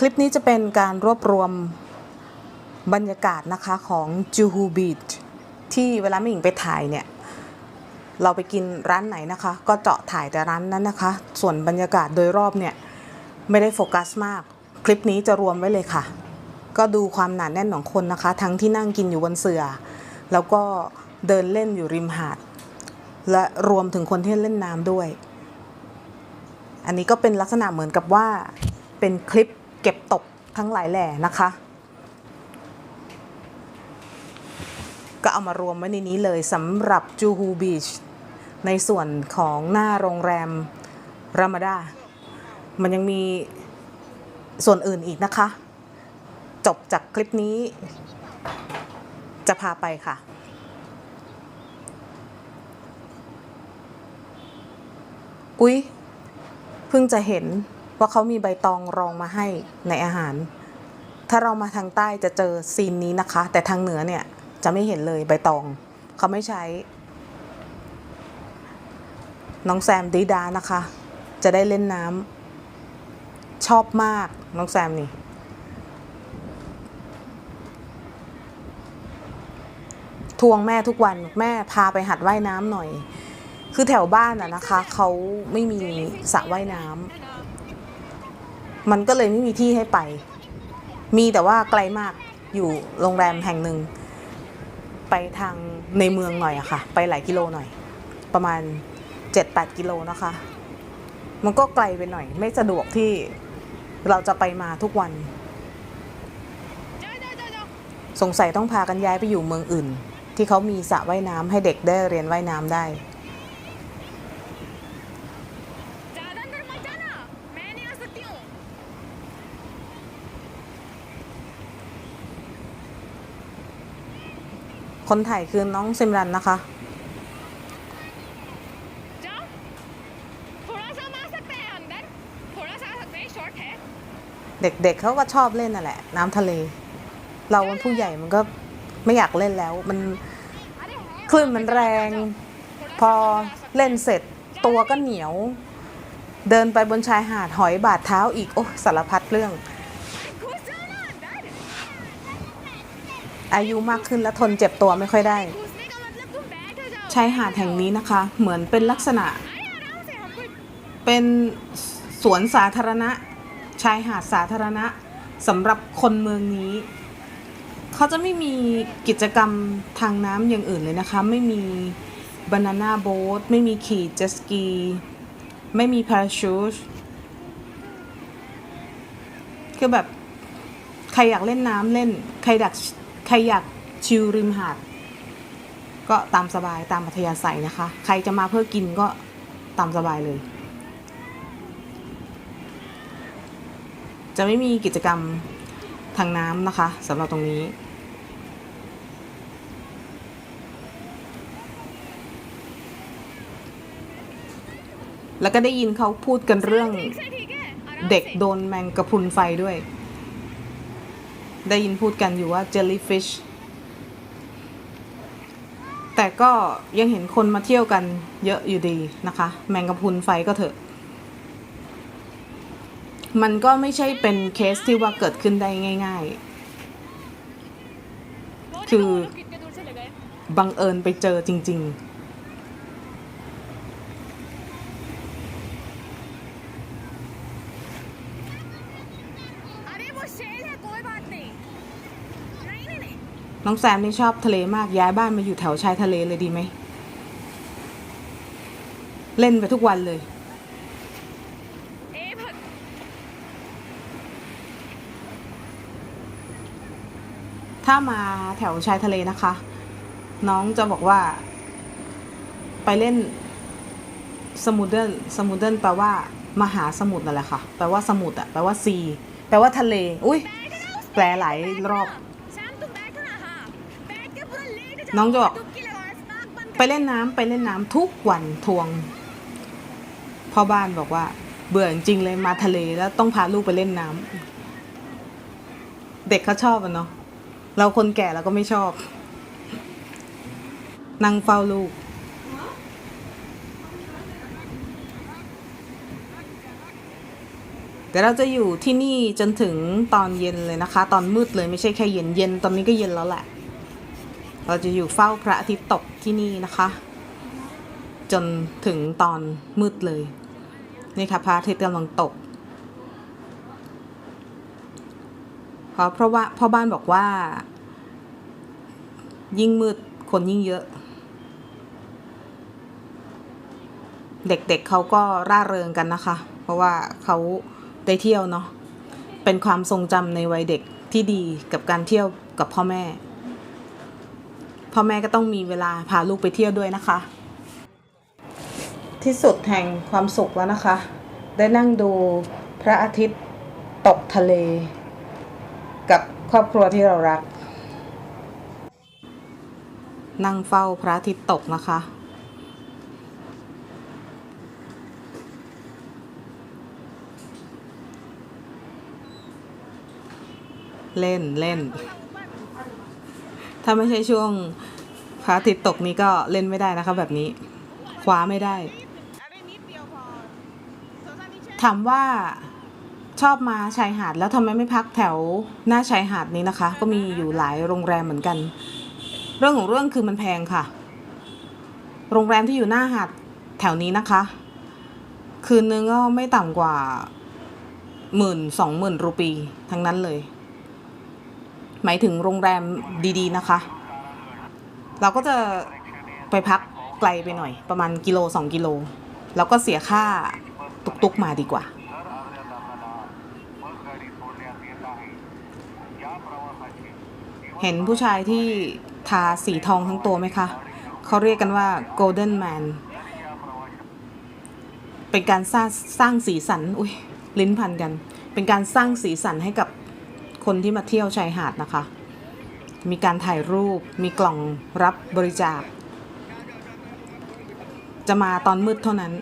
คลิปนี้จะเป็นการรวบรวมบรรยากาศนะคะของจูฮูบีชที่เวลาไม่หญิงไปถ่ายเนี่ย เราไปกินร้านไหนนะคะ ก็เจาะถ่ายแต่ร้านนั้นนะคะ ส่วนบรรยากาศโดยรอบเนี่ย ไม่ได้โฟกัสมาก คลิปนี้จะรวมไว้เลยค่ะ ก็ดูความหนาแน่นของคนนะคะ ทั้งที่นั่งกินอยู่บนเสือ่อแล้วก็เดินเล่นอยู่ริมหาด และรวมถึงคนที่เล่นน้ำด้วย อันนี้ก็เป็นลักษณะเหมือนกับว่าเป็นคลิป เก็บตกทั้งหลายแหล่นะคะ ก็เอามารวมไว้ในนี้เลยสำหรับจูฮูบีชในส่วนของหน้าโรงแรมรามาดา มันยังมีส่วนอื่นอีกนะคะ จบจากคลิปนี้ จะพาไปค่ะ อุ๊ย เพิ่งจะเห็น ว่าเขามีใบตองรองมาให้ในอาหาร ถ้าเรามาทางใต้จะเจอซีนนี้นะคะ แต่ทางเหนือเนี่ยจะไม่เห็นเลยใบตอง เขาไม่ใช้ น้องแซมดีดานะคะ จะได้เล่นน้ำชอบมากน้องแซมนี่ทวงแม่ทุกวันแม่พาไปหัดว่ายน้ำหน่อย คือแถวบ้านอะนะคะ เขาไม่มีสระว่ายน้ำ มันก็เลยไม่มีที่ให้ไป มีแต่ว่าไกลมากอยู่โรงแรมแห่งหนึ่ง ไปทางในเมืองหน่อยอะค่ะ ไปหลายกิโลหน่อย ประมาณ 7-8 กิโลนะคะ มันก็ไกลไปหน่อย ไม่สะดวกที่เราจะไปมาทุกวัน สงสัยต้องพากันย้ายไปอยู่เมืองอื่น ที่เขามีสระว่ายน้ำให้เด็กได้เรียนว่ายน้ำได้ คนถ่ายคือน้องเซมรันนะคะ เด็กๆเเขาก็ชอบเล่นน่ะแหละ น้ำทะเล เราเป็นผู้ใหญ่มันก็ไม่อยากเล่นแล้ว มันคลื่นมันแรง พอเล่นเสร็จตัวก็เหนียว เดินไปบนชายหาดหอยบาดเท้าอีก โอ้สารพัดเรื่อง อายุมากขึ้นและทนเจ็บตัวไม่ค่อยได้ชายหาดแห่งนี้นะคะ เหมือนเป็นลักษณะ เป็นสวนสาธารณะ ชายหาดสาธารณะสำหรับคนเมืองนี้ เขาจะไม่มีกิจกรรมทางน้ำอย่างอื่นเลยนะคะ ไม่มีบานาน่าโบ๊ทไม่มีขี่เจสกี ไม่มีพาราชูตคือแบบใครอยากเล่นน้ำเล่น ใครดัก ใครอยากชิลริมหาด ก็ตามสบายตามปัทยาศัยนะคะ ใครจะมาเพื่อกินก็ตามสบายเลย จะไม่มีกิจกรรมทางน้ำนะคะสำหรับตรงนี้ แล้วก็ได้ยินเขาพูดกันเรื่องเด็กโดนแมงกระพุนไฟด้วย ได้ยินพูดกันอยู่ว่า jellyfish แต่ก็ยังเห็นคนมาเที่ยวกันเยอะอยู่ดีนะคะ แมงกะพุนไฟก็เถอะ มันก็ไม่ใช่เป็นเคสที่ว่าเกิดขึ้นได้ง่าย ๆ คือบังเอิญไปเจอจริง ๆ น้องแซมนี่ชอบทะเลมากย้ายบ้านมาอยู่แถวชายทะเลเลยดีไหม เล่นไปทุกวันเลย ถ้ามาแถวชายทะเลนะคะ น้องจะบอกว่า ไปเล่นสมุดเดิลสมุดเดิลแปลว่า มหาสมุทรนั่นแหละค่ะ แปลว่าสมุทรอะแปลว่าซี แปลว่าทะเล อุ้ยแปลหลายรอบ น้องจะบอกไปเล่นน้ำไปเล่นน้ำทุกวันทวงพ่อบ้านบอกว่า เบื่อจริงเลยมาทะเลแล้วต้องพาลูกไปเล่นน้ำ เด็กเขาชอบอะเนาะเราคนแก่เราก็ไม่ชอบ นั่งเฝ้าลูก เดี๋ยวเราจะอยู่ที่นี่จนถึงตอนเย็นเลยนะคะ ตอนมืดเลยไม่ใช่แค่เย็นเย็นตอนนี้ก็เย็นแล้วแหละ เราจะอยู่เฝ้าพระอาทิตย์ตกที่นี่นะคะ จนถึงตอนมืดเลย นี่ค่ะพระอาทิตย์กำลังตกเพราะเพราะว่าพ่อบ้านบอกว่า ยิ่งมืดคนยิ่งเยอะ เด็กๆเเขาก็ร่าเริงกันนะคะ เพราะว่าเขาได้เที่ยวเนาะเป็นความทรงจำในวัยเด็กที่ดีกับการเที่ยวกับพ่อแม่ พ่อแม่ก็ต้องมีเวลาพาลูกไปเที่ยวด้วยนะคะ ที่สุดแห่งความสุขแล้วนะคะ ได้นั่งดูพระอาทิตย์ตกทะเล กับครอบครัวที่เรารัก นั่งเฝ้าพระอาทิตย์ตกนะคะเล่นเล่น ถ้าไม่ใช่ช่วง พระอาทิตย์ตกนี้ก็เล่นไม่ได้นะคะแบบนี้ คว้าไม่ได้ ถามว่าชอบมาชายหาดแล้วทำไมไม่พักแถวหน้าชายหาดนี้นะคะ ก็มีอยู่หลายโรงแรมเหมือนกัน เรื่องของเรื่องคือมันแพงค่ะ โรงแรมที่อยู่หน้าหาดแถวนี้นะคะ คืนนึงก็ไม่ต่ำกว่าหมื่นสองหมื่นรูปีทั้งนั้นเลย หมายถึงโรงแรมดีๆนะคะ เราก็จะไปพักไกลไปหน่อย ประมาณกิโลสองกิโล แล้วก็เสียค่าตุกๆมาดีกว่า เห็นผู้ชายที่ทาสีทองทั้งตัวไหมคะ เขาเรียกกันว่า golden man เป็นการสร้างสร้างสีสัน อุ้ยลิ้นพันกัน เป็นการสร้างสีสันให้กับคนที่มาเที่ยวชายหาดนะคะ มีการถ่ายรูป มีกล่องรับบริจาค จะมาตอนมืดเท่านั้น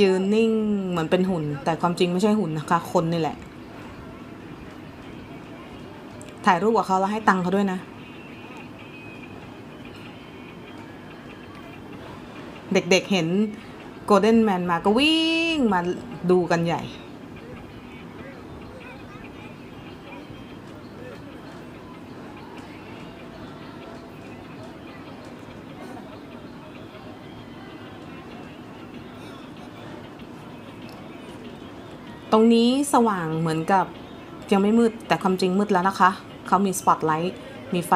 ยืนนิ่งเหมือนเป็นหุ่น แต่ความจริงไม่ใช่หุ่นนะคะ คนนี่แหละ ถ่ายรูปกับเขาแล้วให้ตังค์เขาด้วยนะ เด็กๆเห็นโกลเด้นแมนมาก็วิ่งมาดูกันใหญ่ ตรงนี้สว่างเหมือนกับยังไม่มืดแต่ความจริงมืดแล้วนะคะ เขามีสปอตไลท์มีไฟ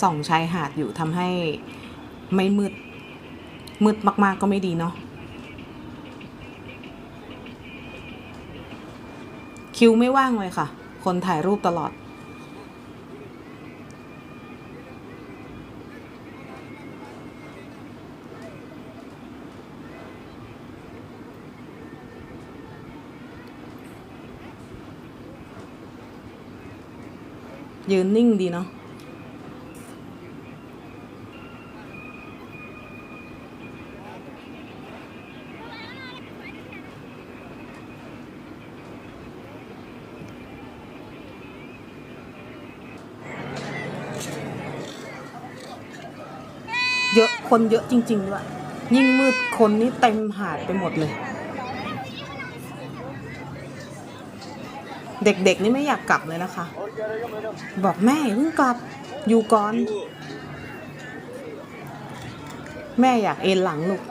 ส่องชายหาดอยู่ทำให้ไม่มืด มืดมาก ๆ ก็ไม่ดีเนาะคิวไม่ว่างเลยค่ะ คนถ่ายรูปตลอด ยืนนิ่งดีเนาะเยอะคนเยอะจริงๆด้วยยิ่งมืดคนนี่เต็มหาดไปหมดเลย เด็กๆนี่ไม่อยากกลับเลยนะคะ บอกแม่อย่าเพิ่งกลับอยู่ก่อน แม่อยากเอนหลังลูก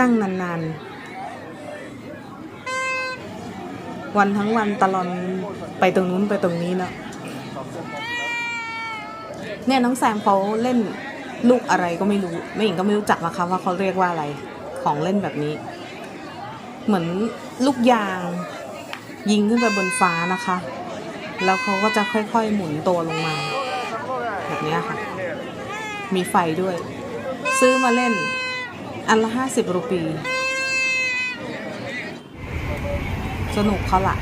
นั่งนานๆ วันทั้งวันตลอนไปตรงนู้นไปตรงนี้เนาะเนี่ยน้องแซมเขาเล่นลูกอะไรก็ไม่รู้ไม่หญิงก็ไม่รู้จักนะคะว่าเขาเรียกว่าอะไรของเล่นแบบนี้ เหมือนลูกยาง ยิงขึ้นไปบนฟ้านะคะ แล้วเขาก็จะค่อยๆหมุนตัวลงมา แบบนี้ค่ะ มีไฟด้วย ซื้อมาเล่น อันละห้าสิบรูปี สนุกเขาละ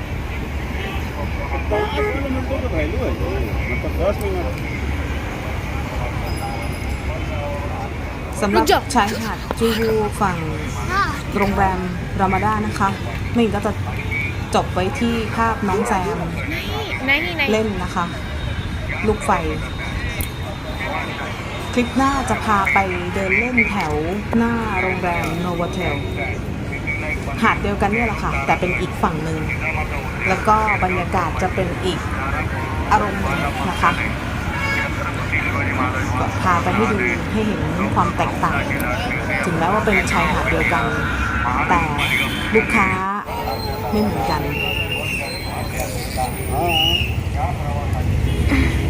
สำหรับชายหาดจูฮูฝั่งโรงแรมรามาดานะคะไม่งั้นก็จะ จบไว้ที่ภาพน้องแซมไหนนี่ไหนเล่นนะคะ ลูกไฟ คลิปหน้าจะพาไปเดินเล่นแถวหน้าโรงแรมโนวเทลหาดเดียวกันเนี่ยแหละค่ะ แต่เป็นอีกฝั่งหนึ่ง แล้วก็บรรยากาศจะเป็นอีกอารมณ์หนึ่งนะคะก็พาไปให้ดูให้เห็นความแตกต่าง ถึงแม้ว่าเป็นชายหาดเดียวกัน แต่ลูกค้า ไม่เหมือนกัน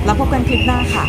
แล้วพบกันคลิปหน้าค่ะ